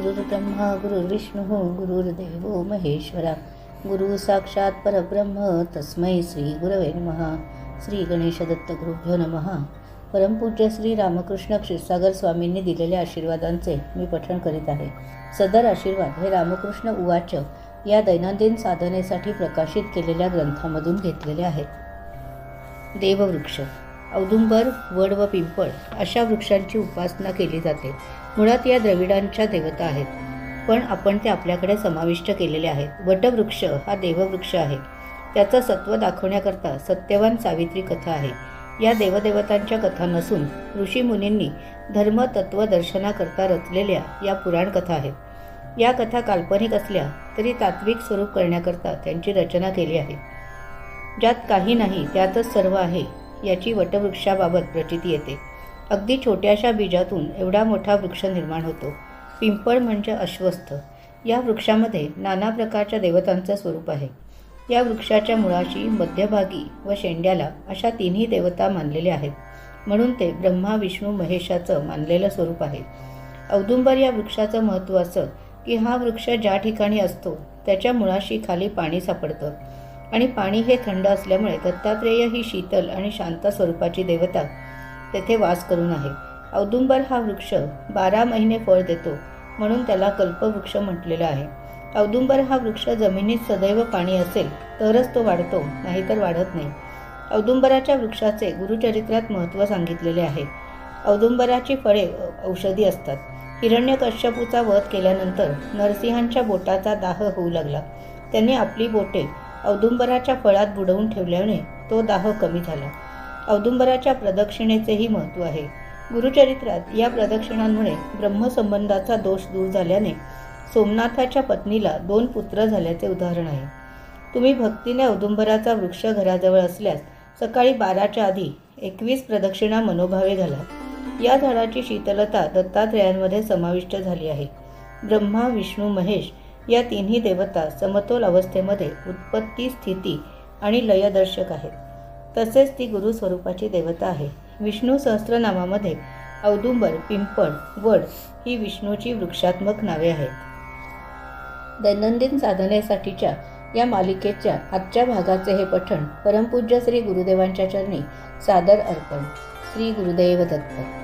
गुरुर्ब्रह्मा गुरुर्विष्णू गुरुर्देव महेश्वरा। गुरु साक्षात परब्रह्म तस्मै श्री गुरवे नमः। श्री गणेश दत्त गुरुभ्यो नमः परमपूज्य श्री रामकृष्ण क्षीरसागर स्वामींनी दिलेल्या आशीर्वादांचे मी पठण करीत आहे. सदर आशीर्वाद हे रामकृष्ण उवाच या दैनंदिन साधनेसाठी प्रकाशित केलेल्या ग्रंथामधून घेतलेले आहेत. देववृक्ष औदुंबर वड व पिंपळ अशा वृक्षांची उपासना केली जाते. मुळात या द्रविडांच्या देवता आहेत. पण आपण ते आपल्याकडे समाविष्ट केलेले आहेत. वटवृक्ष हा देववृक्ष आहे. त्याचं सत्व दाखवण्याकरता सत्यवान सावित्री कथा आहे. या देवदेवतांच्या कथा नसून ऋषीमुनींनी धर्म तत्व दर्शनाकरता रचलेल्या या पुराण कथा आहेत. या कथा काल्पनिक असल्या तरी तात्विक स्वरूप करण्याकरता त्यांची रचना केली आहे. ज्यात काही नाही त्यातच सर्व आहे. याची वटवृक्षाबाबत प्रचिती येते. अगदी छोट्याशा बीजातून एवढा मोठा वृक्ष निर्माण होतो. पिंपळ म्हणजे अश्वस्थ. या वृक्षामध्ये नाना प्रकारच्या देवतांचं स्वरूप आहे. या वृक्षाच्या मुळाशी मध्यभागी व शेंड्याला अशा तिन्ही देवता मानलेल्या आहेत. म्हणून ते ब्रह्मा विष्णू महेशाचं मानलेलं स्वरूप आहे. औदुंबर या वृक्षाचं महत्त्व असं की हा वृक्ष ज्या ठिकाणी असतो त्याच्या मुळाशी खाली पाणी सापडतं. आणि पाणी हे थंड असल्यामुळे दत्तात्रेय ही शीतल आणि शांत स्वरूपाची देवता तेथे वास करून आहे. औदुंबर हा वृक्ष बारा महिने फळ देतो म्हणून त्याला कल्पवृक्ष म्हटलेलं आहे. औदुंबर हा वृक्ष जमिनीत सदैव पाणी असेल तरच तो वाढतो नाहीतर वाढत नाही. औदुंबराच्या वृक्षाचे गुरुचरित्रात महत्त्व सांगितलेले आहे. औदुंबराची फळे औषधी असतात. हिरण्यकश्यपूचा वध केल्यानंतर नरसिंहांच्या बोटाचा दाह होऊ लागला. त्यांनी आपली बोटे औदुंबराच्या फळात बुडवून ठेवल्याने तो दाह कमी झाला. औदुंबराच्या प्रदक्षिणेचेही महत्त्व आहे. गुरुचरित्रात या प्रदक्षिणांमुळे ब्रह्मसंबंधाचा दोष दूर झाल्याने सोमनाथाच्या पत्नीला दोन पुत्र झाल्याचे उदाहरण आहे. तुम्ही भक्तीने औदुंबराचा वृक्ष घराजवळ असल्यास सकाळी बाराच्या आधी एकवीस प्रदक्षिणा मनोभावे घाला. या झाडाची शीतलता दत्तात्रेयांमध्ये समाविष्ट झाली आहे. ब्रह्मा विष्णू महेश या तिन्ही देवता समतोल अवस्थेमध्ये उत्पत्ती स्थिती आणि लयदर्शक आहेत. तसेच ती गुरु स्वरूपाची देवता आहे. विष्णू सहस्रनामामध्ये औदुंबर पिंपळ वड ही विष्णूची वृक्षात्मक नावे आहेत. दैनंदिन साधनेसाठीच्या या मालिकेच्या आजच्या भागाचे हे पठण परमपूज्य श्री गुरुदेवांच्या चरणी सादर अर्पण. श्री गुरुदेव दत्त.